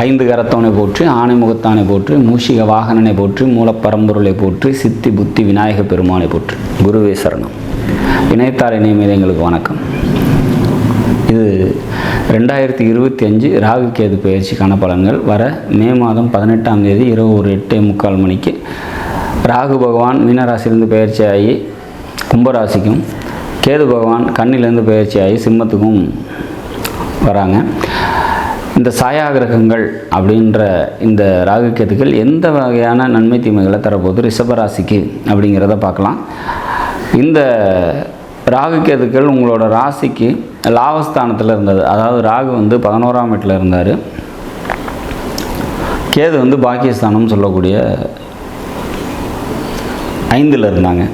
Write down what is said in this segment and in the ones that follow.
ஐந்து கரத்தவனை போற்றி ஆணை முகத்தானை போற்றி மூஷிக வாகனனை போற்றி மூலப்பரம்பொருளை போற்றி சித்தி புத்தி விநாயக பெருமானை போற்றி. குருவே சரணம். இணையத்தார் இணையமீது எங்களுக்கு வணக்கம். இது ரெண்டாயிரத்தி இருபத்தி அஞ்சு ராகு கேது பயிற்சிக்கான பலன்கள். வர மே மாதம் பதினெட்டாம் தேதி இரவு ஒரு எட்டே முக்கால் மணிக்கு ராகு பகவான் மீனராசியிலிருந்து பயிற்சி ஆகி கும்பராசிக்கும் கேது பகவான் கண்ணிலேருந்து பயிற்சி ஆகி சிம்மத்துக்கும் வராங்க. இந்த சாயா கிரகங்கள் அப்படின்ற இந்த ராகு கேதுக்கள் எந்த வகையான நன்மை தீமைகளை தரப்போகுது? ரிஷபராசிக்கு அப்படிங்கிறத பார்க்கலாம். இந்த ராகு கேதுக்கள் உங்களோட ராசிக்கு லாபஸ்தானத்தில் இருந்தது. அதாவது ராகு வந்து பதினோராம் வீட்டில் இருந்தார். கேது வந்து பாக்கியஸ்தானம் சொல்லக்கூடிய ஐந்தில் இருந்தாங்க.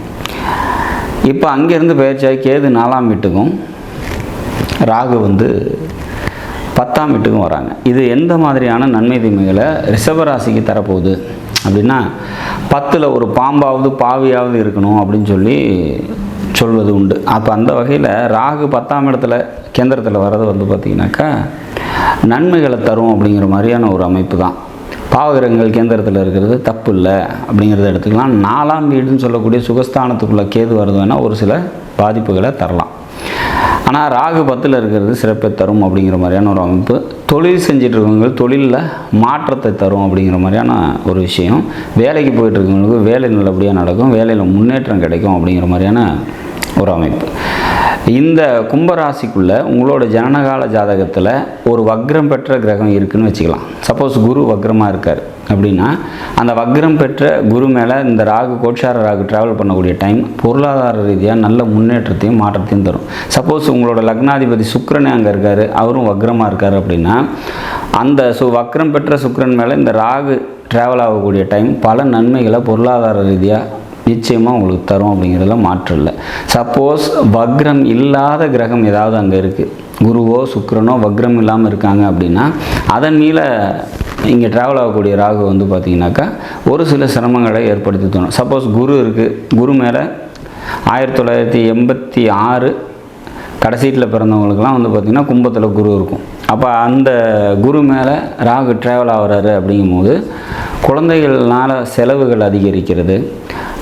இப்போ அங்கேருந்து பயிற்சியாகி கேது நாலாம் வீட்டுக்கும் ராகு வந்து பத்தாம் வீட்டுக்கும் வராங்க. இது எந்த மாதிரியான நன்மை தீமைகளை ரிஷபராசிக்கு தரப்போகுது? அப்படின்னா பத்தில் ஒரு பாம்பாவது பாவியாவது இருக்கணும் அப்படின்னு சொல்லி சொல்வது உண்டு. அப்போ அந்த வகையில் ராகு பத்தாம் இடத்துல கேந்திரத்தில் வர்றது வந்து பார்த்திங்கனாக்கா நன்மைகளை தரும் அப்படிங்கிற மாதிரியான ஒரு அமைப்பு தான். பாவகிரகங்கள் கேந்திரத்தில் இருக்கிறது தப்பு இல்லை அப்படிங்கிறத எடுத்துக்கலாம். நாலாம் வீடுன்னு சொல்லக்கூடிய சுகஸ்தானத்துக்குள்ளே கேது வருது வேணால் ஒரு சில பாதிப்புகளை தரலாம். ஆனால் ராகு பத்தில் இருக்கிறது சிறப்பை தரும் அப்படிங்கிற மாதிரியான ஒரு அமைப்பு. தொழில் செஞ்சுட்டு தொழிலில் மாற்றத்தை தரும் அப்படிங்கிற மாதிரியான ஒரு விஷயம். வேலைக்கு போயிட்டு இருக்கவங்களுக்கு வேலை நல்லபடியாக நடக்கும் வேலையில் முன்னேற்றம் கிடைக்கும் அப்படிங்கிற மாதிரியான ஒரு அமைப்பு. இந்த கும்பராசிக்குள்ளே உங்களோட ஜனனகால ஜாதகத்தில் ஒரு வக்ரம் பெற்ற கிரகம் இருக்குதுன்னு வச்சுக்கலாம். சப்போஸ் குரு வக்ரமாக இருக்கார். அப்படின்னா அந்த வக்ரம் பெற்ற குரு மேலே இந்த ராகு கோட்சார ராகு ட்ராவல் பண்ணக்கூடிய டைம் பொருளாதார ரீதியாக நல்ல முன்னேற்றத்தையும் மாற்றத்தையும் தரும். சப்போஸ் உங்களோட லக்னாதிபதி சுக்கரனே அங்கே இருக்கார் அவரும் வக்ரமாக இருக்கார் அப்படின்னா அந்த சு வக்ரம் பெற்ற சுக்கரன் மேலே இந்த ராகு ட்ராவல் ஆகக்கூடிய டைம் பல நன்மைகளை பொருளாதார ரீதியாக நிச்சயமாக உங்களுக்கு தரும் அப்படிங்கிறதுல மாற்றம் இல்லை. சப்போஸ் வக்ரம் இல்லாத கிரகம் ஏதாவது அங்கே இருக்குது குருவோ சுக்கரனோ வக்ரம் இல்லாமல் இருக்காங்க அப்படின்னா அதன் மீல இங்கே ட்ராவல் ஆகக்கூடிய ராகு வந்து பார்த்திங்கனாக்கா ஒரு சில சிரமங்களை ஏற்படுத்தி தோணும் சப்போஸ் குரு இருக்குது குரு மேலே ஆயிரத்தி தொள்ளாயிரத்தி எண்பத்தி ஆறு கடைசீட்டில் பிறந்தவங்களுக்குலாம் வந்து பார்த்திங்கன்னா கும்பத்தில் குரு இருக்கும். அப்போ அந்த குரு மேலே ராகு ட்ராவல் ஆகிறாரு அப்படிங்கும்போது குழந்தைகள்னால செலவுகள் அதிகரிக்கிறது.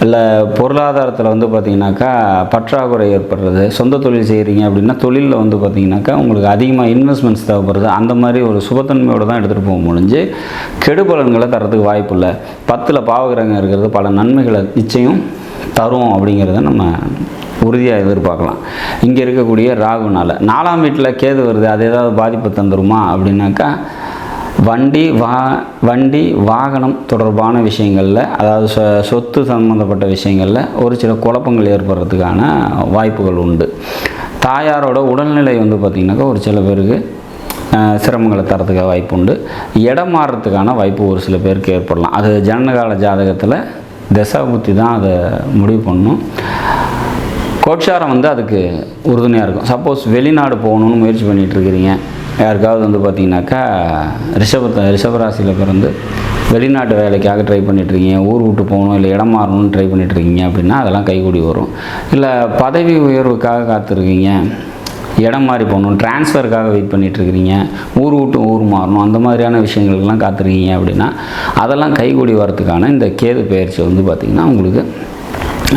இல்லை பொருளாதாரத்தில் வந்து பார்த்திங்கனாக்கா பற்றாக்குறை ஏற்படுறது சொந்த தொழில் செய்கிறீங்க அப்படின்னா தொழிலில் வந்து பார்த்திங்கனாக்கா உங்களுக்கு அதிகமாக இன்வெஸ்ட்மெண்ட்ஸ் தேவைப்படுறது அந்த மாதிரி ஒரு சுபத்தன்மையோடு தான் எடுத்துகிட்டு போக முடிஞ்சு கெடுபலன்களை தரத்துக்கு வாய்ப்பு இல்லை. பத்தில் பாவகிரகம் இருக்கிறது பல நன்மைகளை நிச்சயம் தரும் அப்படிங்கிறத நம்ம உறுதியாக எதிர்பார்க்கலாம். இங்கே இருக்கக்கூடிய ராகுனால். நாலாம் வீட்டில் கேது வருது அது ஏதாவது பாதிப்பு தந்துருமா அப்படின்னாக்கா வண்டி வா வண்டி வாகனம் தொடர்பான விஷயங்களில் அதாவது சொ சொத்து சம்மந்தப்பட்ட விஷயங்களில் ஒரு சில குழப்பங்கள் ஏற்படுறதுக்கான வாய்ப்புகள் உண்டு. தாயாரோட உடல்நிலை வந்து பார்த்திங்கனாக்கா ஒரு சில பேருக்கு சிரமங்களை தரத்துக்கு வாய்ப்பு உண்டு. இடம் மாறுறதுக்கான வாய்ப்பு ஒரு சில பேருக்கு ஏற்படலாம். அது ஜனனகால ஜாதகத்தில் தசாபுத்தி தான் அதை முடிவு பண்ணும். கோட்சாரம் வந்து அதுக்கு உறுதுணையாக இருக்கும். சப்போஸ் வெளிநாடு போகணுன்னு முயற்சி பண்ணிகிட்டு இருக்கிறீங்க. யாருக்காவது வந்து பார்த்தீங்கன்னாக்கா ரிஷபத்தை ரிஷபராசியில் பிறந்து வெளிநாட்டு வேலைக்காக ட்ரை பண்ணிகிட்ருக்கீங்க ஊர் விட்டு போகணும் இல்லை இடம் மாறணும்னு ட்ரை பண்ணிகிட்ருக்கீங்க அப்படின்னா அதெல்லாம் கைகூடி வரும். இல்லை பதவி உயர்வுக்காக காத்திருக்கீங்க இடம் மாறி போகணும் ட்ரான்ஸ்ஃபருக்காக வெயிட் பண்ணிகிட்ருக்கிறீங்க ஊர் விட்டு ஊர் மாறணும் அந்த மாதிரியான விஷயங்களுக்கெல்லாம் காத்திருக்கீங்க அப்படின்னா அதெல்லாம் கைகூடி வரதுக்கான இந்த கேது பயிற்சி வந்து பார்த்திங்கன்னா உங்களுக்கு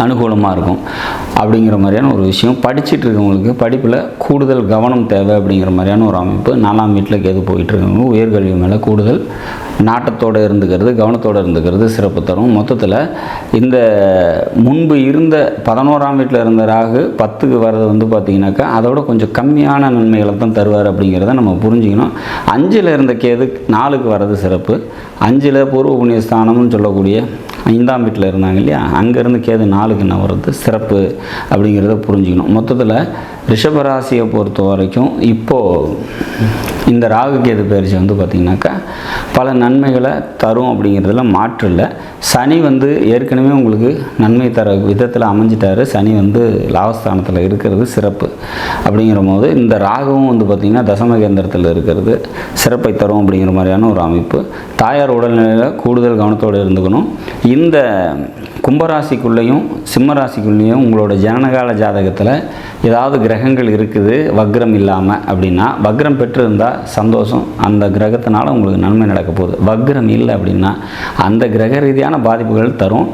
அனுகூலமாக இருக்கும். அப்படிங்கிற மாதிரியான ஒரு விஷயம். படிச்சுட்டு இருக்கவங்களுக்கு படிப்பில் கூடுதல் கவனம் தேவை அப்படிங்கிற மாதிரியான ஒரு அமைப்பு. நாலாம் வீட்டில் கேது போயிட்டுருக்கவங்க உயர்கல்வி மேலே கூடுதல் நாட்டத்தோடு இருந்துக்கிறது கவனத்தோடு இருந்துக்கிறது சிறப்பு தரும். மொத்தத்தில் இந்த முன்பு இருந்த பதினோராம் வீட்டில் இருந்த ராகு பத்துக்கு வர்றது வந்து பார்த்திங்கனாக்கா அதோட கொஞ்சம் கம்மியான நன்மைகளை தான் தருவார் அப்படிங்கிறத நம்ம புரிஞ்சுக்கணும். அஞ்சில் இருந்த கேது நாலுக்கு வர்றது சிறப்பு. அஞ்சில் பூர்வ புண்ணியஸ்தானம்னு சொல்லக்கூடிய ஐந்தாம் வீட்டில் இருந்தாங்க இல்லையா? அங்கேருந்து கேது நாளுக்கு என்ன வர்றது சிறப்பு அப்படிங்கிறத புரிஞ்சுக்கணும். மொத்தத்தில் ரிஷபராசியை பொறுத்த வரைக்கும் இப்போது இந்த ராகு கேது பயிற்சி வந்து பார்த்திங்கனாக்கா பல நன்மைகளை தரும் அப்படிங்கிறதுல மாற்று இல்லை. சனி வந்து ஏற்கனவே உங்களுக்கு நன்மை தர விதத்தில் அமைஞ்சிட்டாரு. சனி வந்து லாபஸ்தானத்தில் இருக்கிறது சிறப்பு. அப்படிங்கிற போது இந்த ராகவும் வந்து பார்த்திங்கன்னா தசம கேந்திரத்தில் இருக்கிறது சிறப்பை தரும் அப்படிங்கிற மாதிரியான ஒரு அமைப்பு. தாயார் உடல்நிலையில் கூடுதல் கவனத்தோடு இருந்துக்கணும். இந்த கும்பராசிக்குள்ளேயும் சிம்மராசிக்குள்ளேயும் உங்களோட ஜனனகால ஜாதகத்தில் ஏதாவது கிரகங்கள் இருக்குது வக்ரம் இல்லாமல் அப்படின்னா வக்ரம் பெற்றிருந்தால் சந்தோஷம். அந்த கிரகத்தினால உங்களுக்கு நன்மை நடக்கும் இருக்க போகுது. வக்ரம் இல்லை அப்படின்னா அந்த கிரக ரீதியான பாதிப்புகள் தரும்.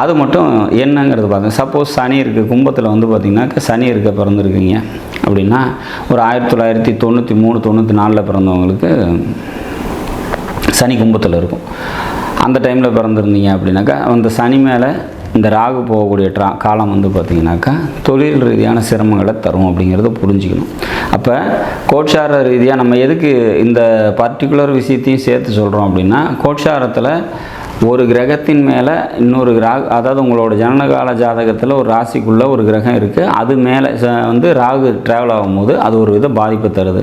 அது மட்டும் என்னங்கிறது பார்த்து சப்போஸ் சனி இருக்குது கும்பத்தில் வந்து பார்த்திங்கனாக்கா சனி இருக்க பிறந்திருக்கீங்க அப்படின்னா ஒரு ஆயிரத்தி தொள்ளாயிரத்தி தொண்ணூற்றி மூணு தொண்ணூற்றி நாலில் பிறந்தவங்களுக்கு சனி கும்பத்தில் இருக்கும். அந்த டைமில் பிறந்திருந்தீங்க அப்படின்னாக்கா அந்த சனி மேலே இந்த ராகு போகக்கூடிய ட்ரா காலம் வந்து பார்த்திங்கனாக்கா தொழில் ரீதியான சிரமங்களை தரும் அப்படிங்கிறத புரிஞ்சுக்கணும். அப்போ கோட்சார ரீதியாக நம்ம எதுக்கு இந்த பர்டிகுலர் விஷயத்தையும் சேர்த்து சொல்கிறோம் அப்படின்னா கோட்சாரத்தில் ஒரு கிரகத்தின் மேலே இன்னொரு கிராக அதாவது உங்களோட ஜனனகால ஜாதகத்தில் ஒரு ராசிக்குள்ளே ஒரு கிரகம் இருக்குது அது மேலே ச- வந்து ராகு ட்ராவல் ஆகும்போது அது ஒரு வித பாதிப்பை தருது.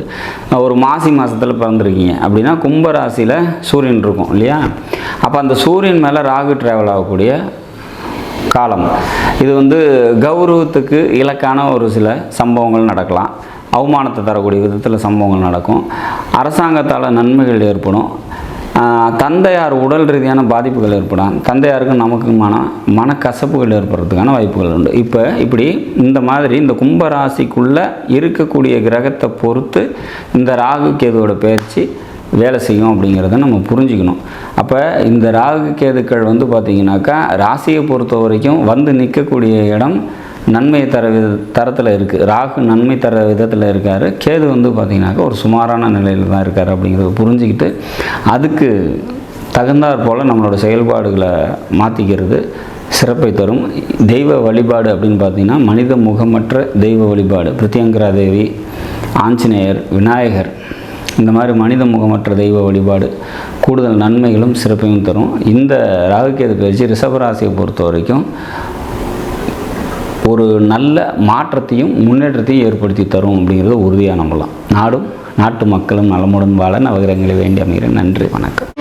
ஒரு மாசி மாதத்தில் பிறந்திருக்கீங்க அப்படின்னா கும்ப ராசியில் சூரியன் இருக்கும் இல்லையா? அப்போ அந்த சூரியன் மேலே ராகு ட்ராவல் ஆகக்கூடிய காலம். இது வந்து கௌரவத்துக்கு இலக்கான ஒரு சில சம்பவங்கள் நடக்கலாம். அவமானத்தை தரக்கூடிய விதத்தில் சம்பவங்கள் நடக்கும். அரசாங்கத்தால் நன்மைகள் ஏற்படும். தந்தையார் உடல் ரீதியான பாதிப்புகள் ஏற்படும் தந்தையாருக்கும் நமக்குமான மனக்கசப்புகள் ஏற்படுறதுக்கான வாய்ப்புகள் உண்டு. இப்போ இப்படி இந்த மாதிரி இந்த கும்பராசிக்குள்ளே இருக்கக்கூடிய கிரகத்தை பொறுத்து இந்த ராகு கேதுவோட பயிற்சி வேலை செய்யும் அப்படிங்கிறத நம்ம புரிஞ்சுக்கணும். அப்போ இந்த ராகு கேதுக்கள் வந்து பார்த்திங்கனாக்கா ராசியை பொறுத்த வரைக்கும் வந்து நிற்கக்கூடிய இடம் நன்மை தர வித தரத்தில் இருக்குது ராகு நன்மை தர விதத்தில் இருக்கார். கேது வந்து பார்த்திங்கனாக்கா ஒரு சுமாரான நிலையில் தான் இருக்கார் அப்படிங்கிறத புரிஞ்சுக்கிட்டு அதுக்கு தகுந்தாற் போல் நம்மளோட செயல்பாடுகளை மாற்றிக்கிறது சிறப்பை தரும். தெய்வ வழிபாடு அப்படின்னு பார்த்தீங்கன்னா மனித முகமற்ற தெய்வ வழிபாடு. பிரித்தியங்கரா தேவி ஆஞ்சநேயர் விநாயகர். இந்த மாதிரி மனித முகமற்ற தெய்வ வழிபாடு கூடுதல் நன்மைகளும் சிறப்பையும் தரும். இந்த ராகுகேது பயிற்சி ரிஷபராசியை பொறுத்த வரைக்கும் ஒரு நல்ல மாற்றத்தையும் முன்னேற்றத்தையும் ஏற்படுத்தி தரும் அப்படிங்கிறது உறுதியாக நம்பலாம் நாடும் நாட்டு மக்களும் நலமுடன் வாழ நவகிரகங்களை வேண்டி அமைகிறேன். நன்றி வணக்கம்.